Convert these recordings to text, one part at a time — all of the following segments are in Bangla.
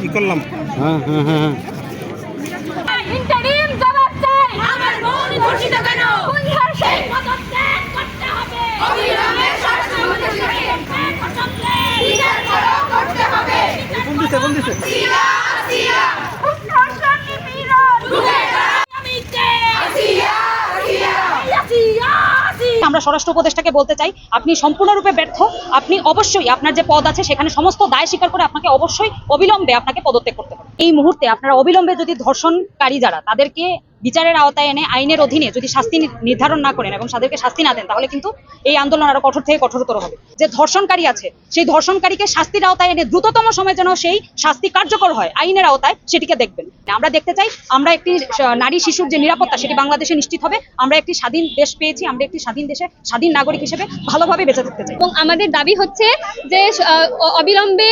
কি করলাম? হ্যাঁ হ্যাঁ হ্যাঁ ইন্টারিম জবাব চাই। আমার বোন ধর্ষিত কেন? কোন ধর্ষে পদত্যাগ করতে হবে। অবিলম্বে শাস্তি হতে হবে করতে হবে। কোন দিছে কোন দিছে আমরা স্বরাষ্ট্র উপদেষ্টাকে বলতে চাই, আপনি সম্পূর্ণরূপে ব্যর্থ। আপনি অবশ্যই আপনার যে পদ আছে, সেখানে সমস্ত দায় স্বীকার করে আপনাকে অবশ্যই অবিলম্বে আপনাকে পদত্যাগ করতে হবে। এই মুহূর্তে আপনারা অবিলম্বে যদি ধর্ষণকারী যারা, তাদেরকে বিচারের আওতায় এনে আইনের অধীনে যদি শাস্তি নির্ধারণ না করেন এবং তাদেরকে শাস্তি না দেন, তাহলে কিন্তু এই আন্দোলন আরও কঠোর থেকে কঠোরতর হবে। যে ধর্ষণকারী আছে, সেই ধর্ষণকারীকে শাস্তির আওতায় এনে দ্রুততম সময়ে যেন সেই শাস্তি কার্যকর হয়, আইনের আওতায় সেটিকে দেখবেন। আমরা দেখতে চাই, আমরা একটি নারী শিশুর যে নিরাপত্তা, সেটি বাংলাদেশে নিশ্চিত হবে। আমরা একটি স্বাধীন দেশ পেয়েছি, আমরা একটি স্বাধীন দেশে স্বাধীন নাগরিক হিসেবে ভালোভাবে বেঁচে থাকতে চাই। এবং আমাদের দাবি হচ্ছে যে অবিলম্বে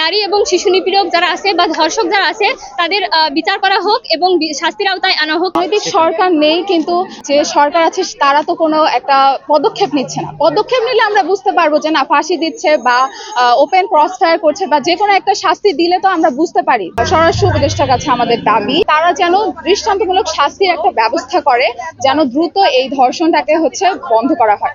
নারী এবং শিশু নিপীড়ক যারা আছে বা ধর্ষক যারা আছে, তাদের বিচার করা হোক এবং শাস্তির আওতায় আনা হোক। রাজনৈতিক সরকার নেই, কিন্তু যে সরকার আছে, তারা তো কোনো একটা পদক্ষেপ নিচ্ছে না। পদক্ষেপ নিলে আমরা বুঝতে পারব যে, না, ফাঁসি দিচ্ছে বা ওপেন ক্রস ফায়ার করছে বা যে কোনো একটা শাস্তি দিলে তো আমরা বুঝতে পারি। স্বরাষ্ট্র উপদেষ্টার কাছে আমাদের দাবি, তারা যেন দৃষ্টান্তমূলক শাস্তির একটা ব্যবস্থা করে, যেন দ্রুত এই ধর্ষণটাকে হচ্ছে বন্ধ করা হয়।